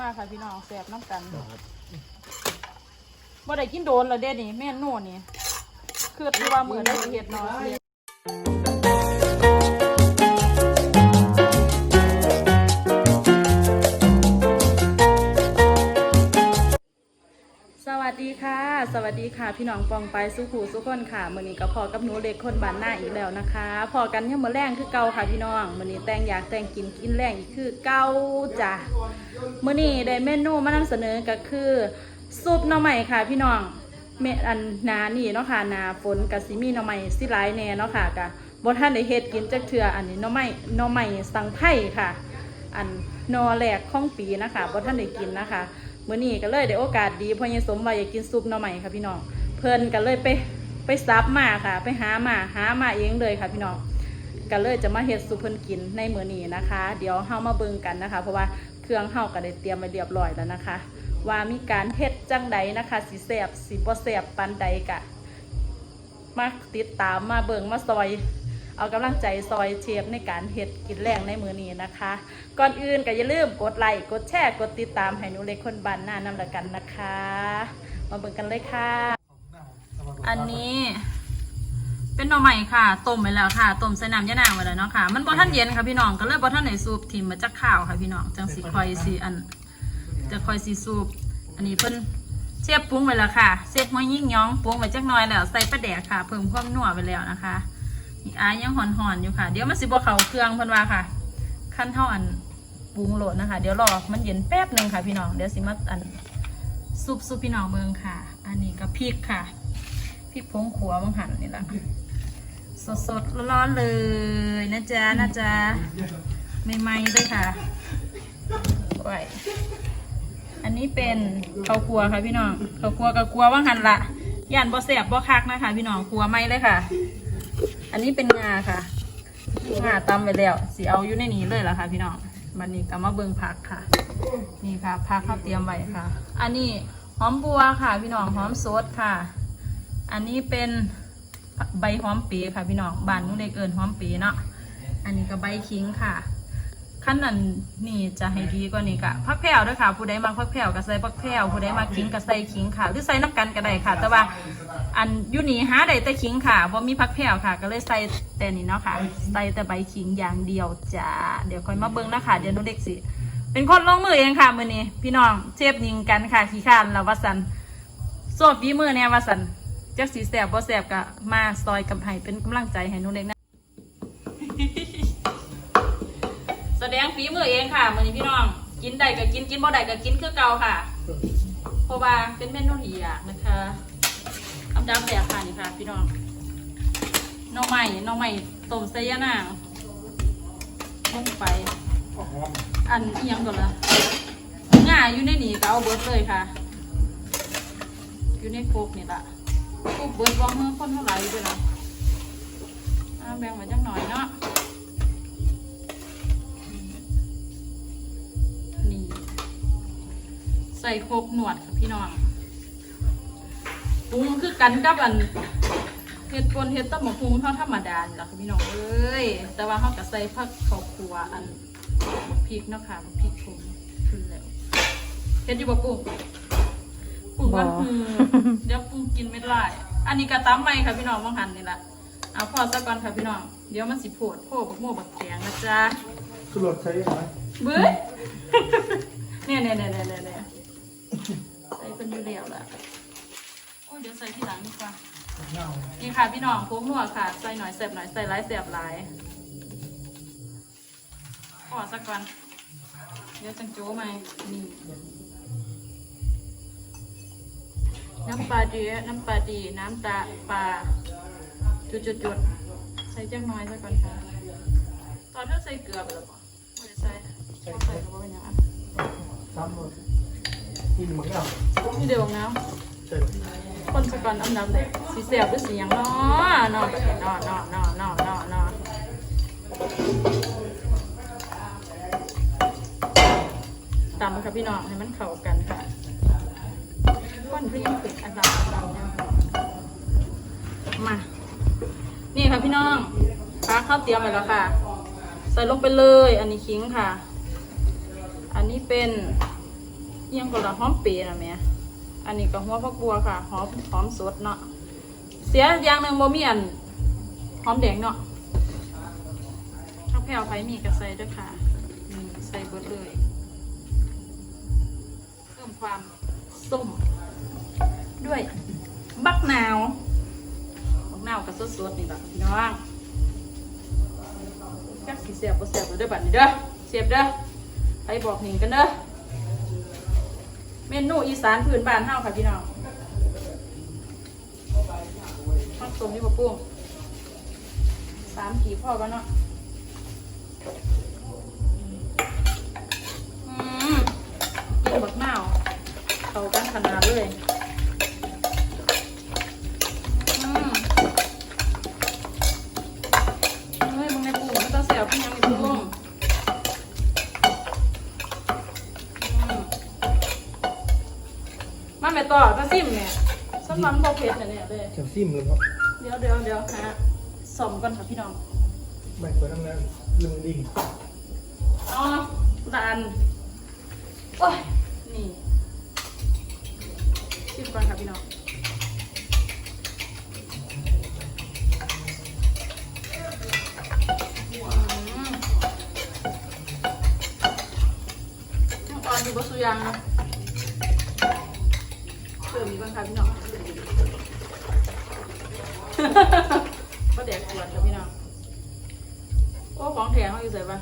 มาค่ะพี่น้องแสบน้ำกันบ่ได้กินโดนและเด้นี่แม่นโน่นี่คือที่ว่าเหมือนได้เห็ดเนาะเฮ็ดสวัสดีค่ะ สวัสดีค่ะ พี่น้องปองไปสุขูสุขคนค่ะมื้อนี้ก็พอกับหนูเล็กคนบ้านหน้าอีกแล้วนะคะ พอกันเนี่ยมมื้อแรงคือเก่าค่ะพี่น้องมื้อนี้แต่งอยากแต่งกินกินแรงอีกคือเก่าจ้ะมื้อนี้ได้เมนูมานำเสนอก็คือซุปหน่อไม้ค่ะพี่น้องเมอันนานี่เนาะค่ะนาฝนกับสิมีหน่อไม้สิหลายแน่เนาะค่ะกะบ่ทันได้เฮ็ดกินจักเทื่ออันนี้หน่อไม้หน่อไม้สังไผ่ค่ะ อันนอแหลกของปีนะคะบ่ท่านได้กินนะคะ มื้อนี้ก็เลยได้โอกาสดีพราะยายสมว่าอยากกินซุปหน่อใหม่ค่ะพี่น้องเพิ่นก็เลยไปไปซับมาค่ะ ไปหามาหามาเองเลยค่ะพี่น้องก็เลยจะมาเฮ็ดซุปเพิ่นกินในมื้อนี้นะคะ เดี๋ยวเฮามาเบิ่งกันนะคะ เพราะว่าเครื่องเฮาก็ได้เตรียมไว้เรียบร้อยแล้วนะคะ ว่ามีการเฮ็ดจังใดนะคะสิแซ่บสิบ่แซ่บปานใดกะมาติดตามมาเบิ่งมาซอย เอากำลังใจซอยเชฟในการเฮ็ดกินแรงในมือนี้นะคะ ก่อนอื่นก็อย่าลืมกดไลค์กดแชร์กดติดตามให้หนูเล็กคนบ้านหน้านำละกันนะคะ มาเบิ่งกันเลยค่ะ อันนี้ เป็นหน่อใหม่ค่ะต้มไปแล้วค่ะต้มใส่น้ำยะนางไว้แล้วเนาะค่ะ มันบ่ท่านเย็นค่ะพี่น้องก็เลยบ่ท่านไหนซูปทิมมาจากข้าวค่ะพี่น้องจังสิคอยสิอันจะคอยสิซูปอันนี้เพิ่นเชฟปรุงไว้แล้วค่ะเชฟหัวยิ่งย้องปรุงไว้จักน่อยแล้วใส่ปลาแดกค่ะ เพิ่มความนัวไปแล้วนะคะ อีกอายยังหอนๆอนอยู่ค่ะ เดี๋ยวมันสิบ่เขาเครื่องเพิ่นว่าค่ะ ขั้นเท่าอันปรุงโหลดนะคะ เดี๋ยวรอมันเย็นแป๊บหนึ่งค่ะ พี่น้องเดี๋ยวสิมาอันซุปซุปพี่น้องเบิงค่ะ อันนี้ก็พริกค่ะพริกผงขัวบางหันนี่แหละสดสดร้อนๆเลยนะจ๊ะนะจ๊ะใหม่ๆด้วยค่ะไว้อันนี้เป็นข้าวคั่วค่ะพี่น้องข้าวคั่วกับคั่วบางหันละย่านบ่แสบบ่คักนะคะ พี่น้องคั่วไม่เลยค่ะ อันนี้เป็นงาค่ะ งาตำไปแล้วสีเอาอยู่ในนี้เลยล่ะค่ะ พี่น้องมันนี้ก็มาเบิงผักค่ะ นี่ค่ะผักข้าเตรียมไว้ค่ะ อันนี้หอมบัวค่ะ พี่น้องหอมสดค่ะ อันนี้เป็นใบหอมปีค่ะ พี่น้องบานนู้นเล็กเอิญหอมปีเนาะอันนี้ก็ใบขิงค่ะ ขั้นนั้นนี่จะให้ดีกว่านี้กะพักแผ่วด้วยค่ะ ผู้ใดมักพักแผ่วก็ใส่พักแผ่วผู้ใดมักขิงก็ใส่ขิงค่ะ หรือใส่น้ำกันก็ได้ค่ะ แต่ว่าอันยูนี่หาได้แต่ขิงค่ะเพราะมีพักแผ่วค่ะ ก็เลยใส่แต่นี่เนาะค่ะ ใส่แต่ใบขิงอย่างเดียวจ้าเดี๋ยวค่อยมาเบิ้งนะคะเดี๋ยวนุเด็กสิเป็นคนลงมือเองค่ะมือนี้พี่น้องเชฟยิงกันค่ะขี้ข้านแล้ววัสันโซบฝีมือเนี่ยวัสันจักสีแสบบ่แสบก็มาซอยกับให้เป็นกำลังใจให้นุเด็กนะ ดงฝีมือเองค่ะมือนี้พี่น้อง กินได้ก็กินกินบ่ได้ก็กินคือเก่าค่ะเพราะว่าเป็นเมนูที่อยากนะคะอันดับแรกค่ะนี่ค่ะ พี่น้องน้องใหม่น้องใหม่ต้มไซยะนางลงไป อันอียังก่อนละง่ายอยู่ในนี่ก็เอาเบิร์ดเลยค่ะ อยู่ในโคกนี่ละโคกเบิร์ดวางเมื่อคนเท่าไหร่ด้วยนะแบ่งมาจักหน่อยเนาะ ใส่โคกหนวดค่ะพี่น้องปรุงคือกันกับอันเห็ดปนเห็ดต้มหมกปรุงเท่าธรรมดานี่แหละค่ะพี่น้องเอ้ยแต่ว่าเขาก็ใส่ผักข้าวคั่วอันบักพริกเนาะค่ะบักพริกปรุงขึ้นแล้วเห็ดอยู่บ่ปรุงปรุงว่าบ่อืมเดี๋ยวปรุงกินไม่ได้อันนี้กระตำใหม่ค่ะพี่น้องบางหันนี่แหละเอาพอซะก่อนค่ะพี่น้องเดี๋ยวมันสิโผดโผบักโม่บักแกงนะจ๊ะคือรถใช้ไหมเบ้ยเนี่ยเนี่ยเนี่ยเนี่ยเนี่ยเนี่ย ใส่เป็นอยู่เดียวละโอ้เดี๋ยวใส่ที่หลังดีกว่าเน่า นี่ค่ะพี่น้องโค้งหนวดค่ะ ใส่หน่อยเสียบหน่อยใส่หลายเสียบหลายขอสักก่อนเดี๋ยวจังโจ้ไหมนี่น้ำปลาดีน้ำปลาดีน้ำตาปลาจุดจุดจุดใส่จังน้อยสักก่อนค่ะ ตอนถ้าใส่เกลือไปแล้วปะไม่ได้ใส่ใส่ใส่ก็บ่เป็นหยังอะซ้ำรถ กินหมดแล้วนี่เดี๋ยวน้ใช่ำคนสกอนอันดำเลยสีเสียบหรือสีหยังเนาะเนาะแบบนี้เนาะเนาะเนาะเนาะเนาะเนาะตำค่ะพี่น้องให้มันเข้ากันค่ะก้อนก็ยังเป็นอันดำอันดำเนี่ยมา นี่ค่ะพี่น้องปลาข้าวเตรียมไปแล้วค่ะ ใส่ลงไปเลย อันนี้ขิงค่ะ อันนี้เป็น ยังก็ละหอมเปรย์นะแม่อันนี้ก็หัวผักบัวค่ะหอมหอมสดเนาะเสียอย่างหนึ่งบ่มีอันหอมแดงเนาะข้าวแผ่วไผ่มีกระใส่ด้วยค่ะใส่เบิดเลยเพิ่มความส้ม ด้วยบักนาวบักนาวกับสดๆนี่แบบพี่น้องจักสีเสียบเสียบเด้อบัดนี้เด้อเสียบเด้อไปบอกหนิงกันเด้อ เมนูอีสานพื้นบ้านเฮาค่ะพี่น้องข้าวต้มนี่ปะปุ้งสามขีพ่อกันเนาะ มตำโบเผ็ดเนี่ยเนี่ยเลยเขียวซิมเลยเนาะเดี๋ยวเดี๋ยวเดี๋ยวฮะสมกันค่ะพี่น้องไม่ควรทั้งนั้นลืมดิ่งเอาดานโอ้ยนี่ซิมก่อนค่ะพี่น้องอืมยังอ่อนอยู่บนสุยางนะเติมอีกบ้างค่ะพี่น้อง ก็แดกขวดครับพี่น้อง โอ้ ของแถมเขาอยู่ใส่ปะ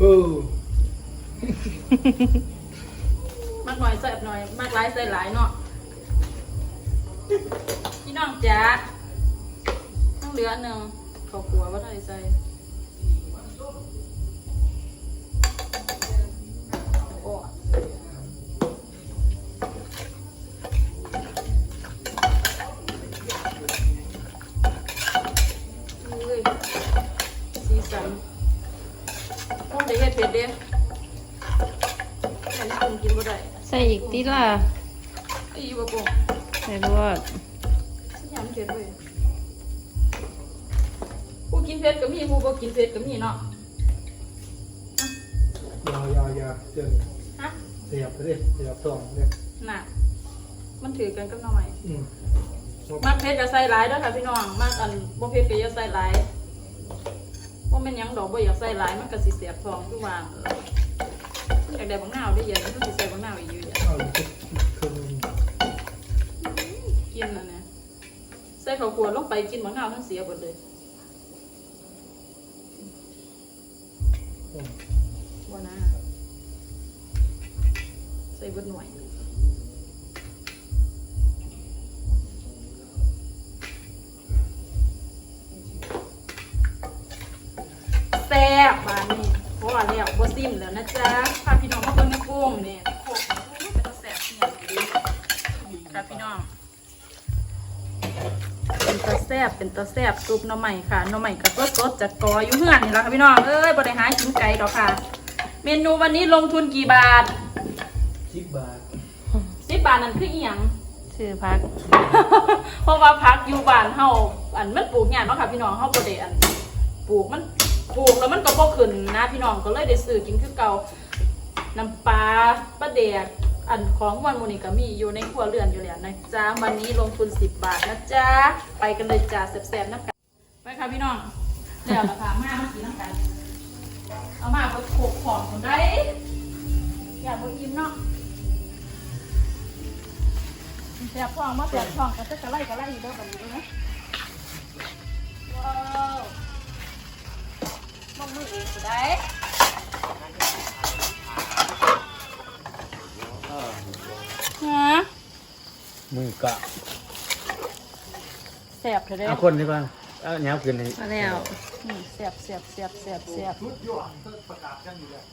เออมากหน่อยใส่หน่อย มากหลายใส่หลายเนาะ พี่น้องจ๋าต้องเหลืออันหนึ่งเขาขัวว่าได้ใส่ ส่อีกติล่ะไอ้อีบ่ปงใส่รวดฉันยำเผ็ดเว้ยผู้กินเผ็ดก็มีผู้บ่กินเผ็ดก็มีเนาะยาวยาวยาวเจอฮะเสียบไปเลยเสียบสองเนี่ยน่ะ มันถือกันกับหน่อไม้อืมมักเผ็ดก็ใส่หลายเด้อค่ะพี่น้องมากอันบ่เผ็ดก็อย่าใส่หลายบ่แม่นหยังดอกบ่อยากใส่หลายมันก็สิเสียบท้องคือว่า อยากได้บักนาวได้เยอะมันก็สิใส่บักนาวอีกอยู่เดี๋ยวเอาอีกครึ่งกินอันเนี้ยใส่ข้าวคั่วลงไปกินบักนาวทั้งเสียหมดเลย จ๊ะพาพี่น้องมาเบิ่งในกุ้งนี่โคกนี่เป็นตาแซ่บเนี่ยดีค่ะพี่น้อง เป็นตาแซ่บเป็นตาแซ่บซุปหน่อใหม่ค่ะหน่อใหม่กับก็สดจากกออยู่เฮือนนี่แหละค่ะพี่น้อง เอ้ยบ่ได้หากินไก่ดอกค่ะ เมนูวันนี้ลงทุนกี่บาทสิบบาทสิบบาทนั่นคืออีหยัง ชื่อพัก เพราะว่าพักอยู่บ้านเฮาอันมันปลูกหญ้าเนาะค่ะพี่น้องเฮาบ่ได้อันปลูกมัน ปลูกแล้วมันก็บ่ขึ้นนะพี่น้องก็เลยได้ซื้อกินคือเก่าน้ำปลาปลาแดกอันของวันมูนี่ก็มีอยู่ในครัวเรือนอยู่แล้วนะจ๊ะวันนี้ลงทุน10 บาทนะจ๊ะไปกันเลยจ้าแซ่บๆน้ำกันไปค่ะพี่น้องแล้วราคามามากินน้ำกันเอามาไปโขกของคนได้อยากบ่อิ่มเนาะแสบท้องมาแสบท้องก็จะกระไล่กระไล่อยู่เด้อแบบนี้นะ มือกะแสบเถอะเด้เอาคนดีกว่าเอาแนวขึ้นให้มาแล้วนี่แสบแสบแสบแสบแสบชุดยอดก็ประกาศกันอยู่แล้ว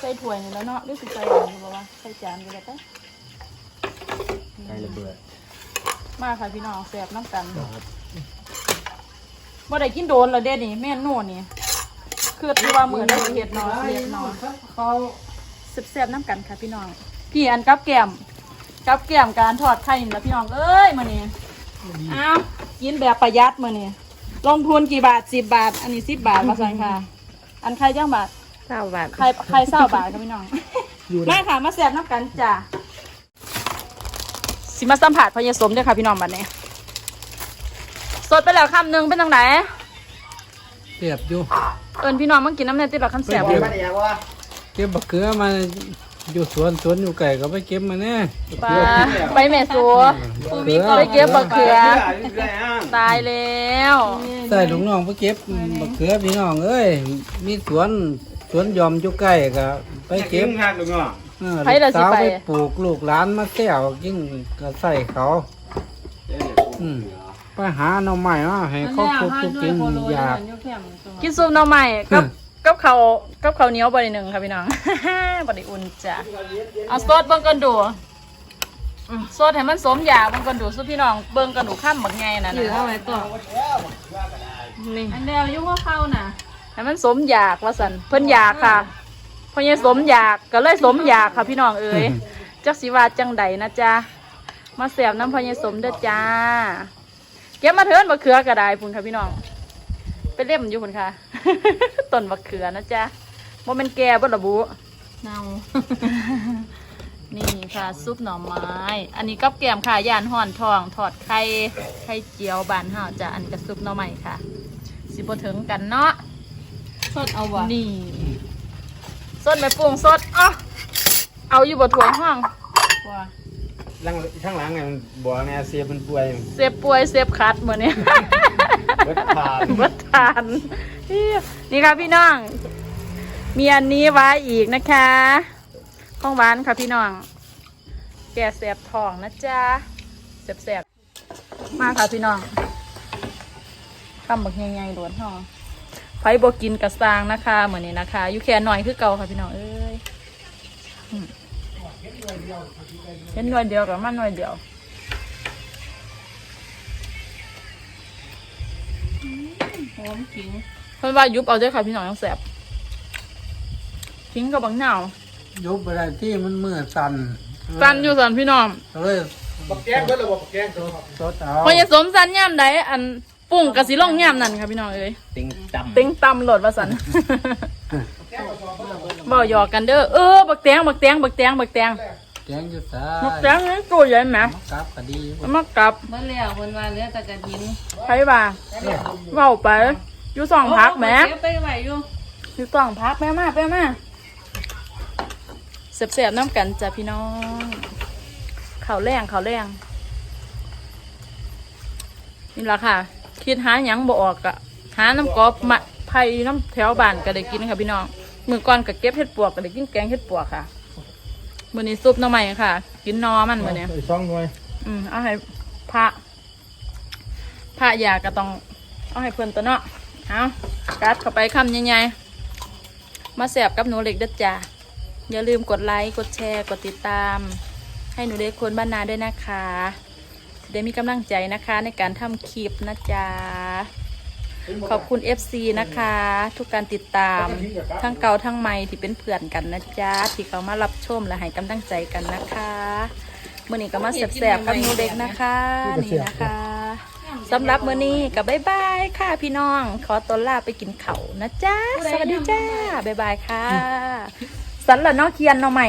ใส่ถ้วยนี่แล้วเนาะหรือสิใส่อะไรอยู่บ่วะใส่จานอยู่แล้วปะใส่ระเบิดมาค่ะพี่น้องแสบน้ำกันบ่ได้กินโดนแล้วเด้นี่แม่นโน่นี่คือที่ว่าเหมือนได้เห็ดเนาะเห็ดเนาะเขาแซ่บๆน้ำกันค่ะพี่น้องพี่อันกับแก้ม กับแก้มการทอดไข่นี่แหละพี่น้องเอ้ยมานี่ดีอ้าวกินแบบประหยัดมื้อนี้ลงทุนกี่บาท10บาท อันนี้10บาทว่าซั่นค่ะ อันใครจ้างบาทเก้าบาทใครใครเศร้าบาทค่ะพี่น้องอยู่มาค่ะมาแซ่บน้ำกันจ้ะสิมาสัมผัสพญสมเด้วยค่ะพี่น้องบัดนี้สดไปแล้วคำหนึ่งเป็นทางไหนเสียบอยู่เอิญพี่น้องมากินน้ำในติดแบบขั้นแสบเก็บเก็บบักเขือมา อยู่สวนสวนอยู่ไก่ก็ไปเก็บมาแน่ปลาไปแม่สัวบักเขือไปเก็บบักเขือ ตายแล้วใส่ลูกน้องไปเก็บบักเขือพี่น้องเอ้ยมีสวนสวนยอมอยู่ใกล้ก็ไปเก็บหักลูกน้องเออลูกสาวไปปลูกลูกหลานมาแก้วยิ่งก็ใส่เขาอืมไปหาหน่อไม้มาให้เขาปลูกทุกกินอยากกินซุปหน่อไม้กับกับเขาว กับเขาวเหนียวบริหนึ่งค่ะพี่น้อง บริอุ่นจ้ะเอาซดเบิ่งกันดูอืมซดให้มันสมอยากเบิ่งกันดูซุปพี่น้องเบิ่งกันดูข้ามบักไงน่ะถือนะเอาไว้ต่อนี่อันเดียวยุ่งว่าเข้าน่ะให้มันสมอยากว่าสันเพิ่นอยากค่ะเพราะยังสมอยากก็เลยสมอยากค่ะพี่น้องเอ๋ยจักสิว่าจังใดนะจ๊ะมาเสียบน้ำพญสมเด้อจ้าเก็บมาเถินบักเขือก็ได้พุ่นค่ะพี่น้องไปเล่มอยู่พุ่นค่ะต้นบักเขือนะจ๊ะ ว่ามันแก่บ่ระบุเนานี่ค่ะซุปหน่อไม้ อันนี้กับแกมค่ะย่านห่อนทองถอดไข่ ไข่เจียวบานห่าจ้ะอันนี้กับซุปหน่อไม้ค่ะ สิบ่ถึงกันเนาะ สดเอาวะนี่สดไม่ปรุงสดอะเอาอยู่บนถ้วยห้องว้าลังข้างหลังเนี่ยมันบ่อแม่เสียมันป่วยเซฟป่วยเซฟคัดเหมือนนี้เบิดทาน เบิดทาน นี่ค่ะพี่น้อง มีอันนี้ไว้อีกนะคะข้องหวานค่ะพี่น้อง แก่แสบท้องนะจ๊ะแสบแสบมาค่ะพี่น้องข้ามบักใหญ่ๆหลวนห้องไผบกินกระซางนะคะเหมือนนี้นะคะยูแค่หน่อยคือเก่าค่ะพี่น้องเอ้ยเห็นหน่วยเดียวกับมันหน่วยเดียวหอมขิงเพิ่นว่ายุบเอาเด้วยค่ะพี่น้องยังแสบ ทิ้งกับบังหนาวยุบอะไรที่มันมือสั่นสันอยู่สันพี่น้องก็เลยบักแก้งเบิดระบบบักแก้งสดเอาพอจะสมสันย่ามใดอันปุ่งกะสิลงย่ามนั่นค่ะพี่น้องเอ้ยติงจำเต็งตำโหลดว่าสันเบาหยอกกันเด้อเออบักแตงบักแตงบักแตงบักแตงแกงอยู่สาบักแตงนี่ตัวใหญ่ไหมกลับก็ดีเอามากลับเมื่อแล้วคนว่าเหลือแต่กระถินใครบ่าเบาไปอยู่สองพักแหมเก็บไปไหวอยู่อยู่สองพักแม่มาแม่มา เสียบๆน้ำกันจ้ะพี่น้องข่าวแรงข่าวแรงนี่ละค่ะ คิดหาหยังบ่ออกอะหาน้ำกอบมะไผ่น้ำแถวบ้านก็ได้กินค่ะพี่น้องมือก่อนก็เก็บเห็ดปวกก็ได้กินแกงเห็ดปวกค่ะมื้อนี้ซุปหน้ำใหม่ค่ะ กินนอมันมื้อนี้ไปช่องหน่อยอืมเอาให้พระพระยาก็ต้องเอาให้เพื่อนตัวเนาะเอากัดเข้าไปคำใหญ่ๆมาแสบกับหนูเล็กเด้อจ้า อย่าลืมกดไลค์กดแชร์กดติดตาม ให้หนูเล็กคนบ้านนาด้วยนะคะจะได้มีกำลังใจนะคะในการทำคลิปนะจ๊ะ ขอบคุณ FC นะคะ ทุกการติดตาม ทั้งเก่าทั้งใหม่ที่เป็นเพื่อนกันนะจ๊ะ ที่เขามารับชมและให้กำลังใจกันนะคะมื่อนี้ก็มาแสบๆกับหนูเด็กนะคะ นี่นะคะสำหรับมื้อนี้ก็บ๊ายบายค่ะพี่น้อง ขอตัวลาไปกินเขานะจ๊ะ สวัสดีจ้าบ๊ายบายค่ะ สันละเนาะเคียนเนาะใหม่